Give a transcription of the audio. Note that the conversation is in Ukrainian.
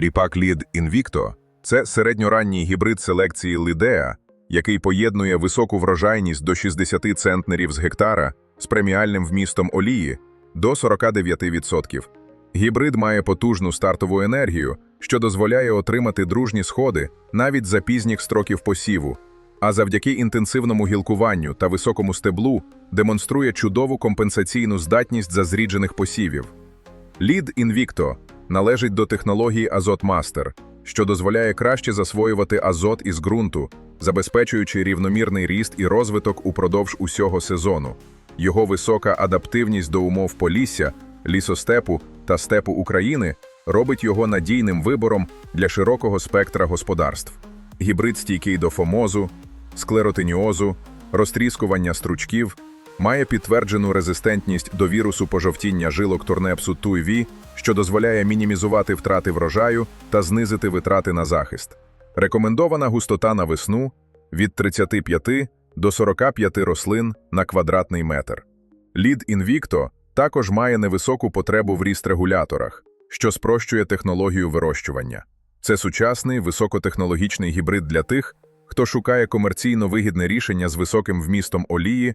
Ріпак Лід Invicto – це середньоранній гібрид селекції Лідеа, який поєднує високу врожайність до 60 центнерів з гектара з преміальним вмістом олії до 49%. Гібрид має потужну стартову енергію, що дозволяє отримати дружні сходи навіть за пізніх строків посіву, а завдяки інтенсивному гілкуванню та високому стеблу демонструє чудову компенсаційну здатність за зріджених посівів. Лід Invicto належить до технології Азотмастер, що дозволяє краще засвоювати азот із ґрунту, забезпечуючи рівномірний ріст і розвиток упродовж усього сезону. Його висока адаптивність до умов полісся, лісостепу та степу України робить його надійним вибором для широкого спектра господарств. Гібрид стійкий до фомозу, склеротиніозу, розтріскування стручків, має підтверджену резистентність до вірусу пожовтіння жилок турнепсу ТУЙВІ, що дозволяє мінімізувати втрати врожаю та знизити витрати на захист. Рекомендована густота на весну від 35 до 45 рослин на квадратний метр. Лід Invicto також має невисоку потребу в ріст-регуляторах, що спрощує технологію вирощування. Це сучасний високотехнологічний гібрид для тих, хто шукає комерційно вигідне рішення з високим вмістом олії